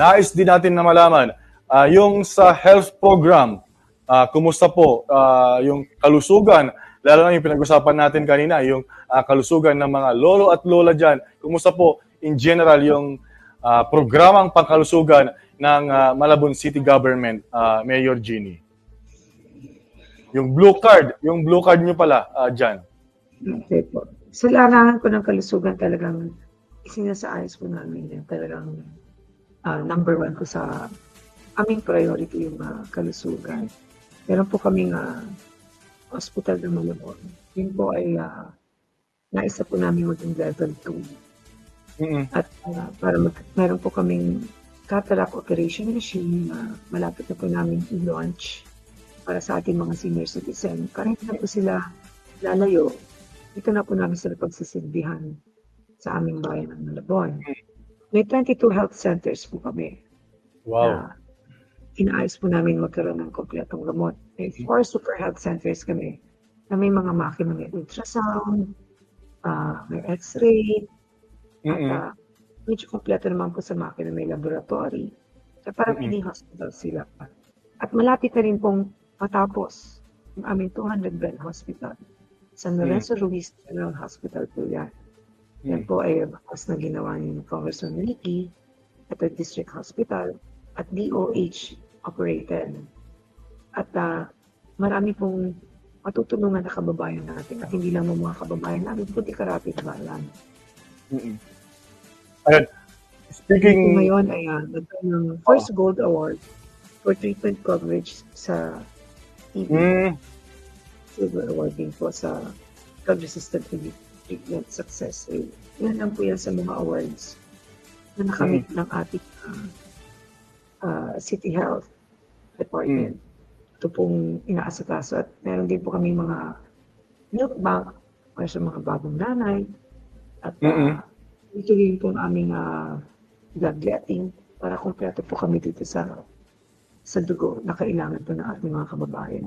nais din natin na malaman, ah, yung sa health program, ah, kumusta po ah, yung kalusugan, lalo na yung pinag-usapan natin kanina, yung ah, kalusugan ng mga lolo at lola dyan. Kumusta po in general yung ah, programang pangkalusugan ng ah, Malabon City Government, ah, Mayor Ginny? Yung blue card, yung blue card nyo pala ah, dyan. Okay po. Sa larangan ko ng kalusugan talagang isinasaayos po namin yan. Talagang ah, number one ko sa aming priority yung ah, kalusugan. Meron po kaming ah, hospital ng Malabon. Yun po ay uh, naisa po namin maging level 2. Mm-mm. At ah, para mag, meron po kaming cataract operation machine na malapit na po namin i-launch para sa ating mga senior citizen. Kahit na po sila lalayo, ito na po namin sila pagsisilbihan sa aming bayan ng Malabon. May 22 health centers po kami Wow. na inaayos po namin magkaroon ng kompletong gamot. May four super health centers kami na may mga makina, may ultrasound, ah, may x-ray, at Mm-mm. ah, medyo kompleto naman po sa makina, may laboratory. Kaya parang Mm-mm. mini hospital sila. At malapit na rin pong matapos yung aming 200-bed hospital. San Lorenzo Ruiz General Hospital po yan. Yan po ay bakas na ginawa ni Congressman Nicky at the District Hospital at DOH operated. At ah, marami pong matutulungan na kababayan natin at hindi lang mga kababayan natin, kundi karapit bayan. Mm-mm. Ayun. Speaking, Kung ngayon ay uh, nagkaroon ng first gold award for treatment coverage sa TB. mm, Silver award din po sa drug-resistant TB treatment success rate. Yan lang po yan sa mga awards na nakamit ng ating ah, ah, City Health Department. Ito pong inaasikaso at meron din po kami mga milk bank para sa mga bagong nanay at uh, ito rin po ang aming ah, bloodletting para kumpleto po kami dito sa sa dugo na kailangan po ng ating mga kababayan.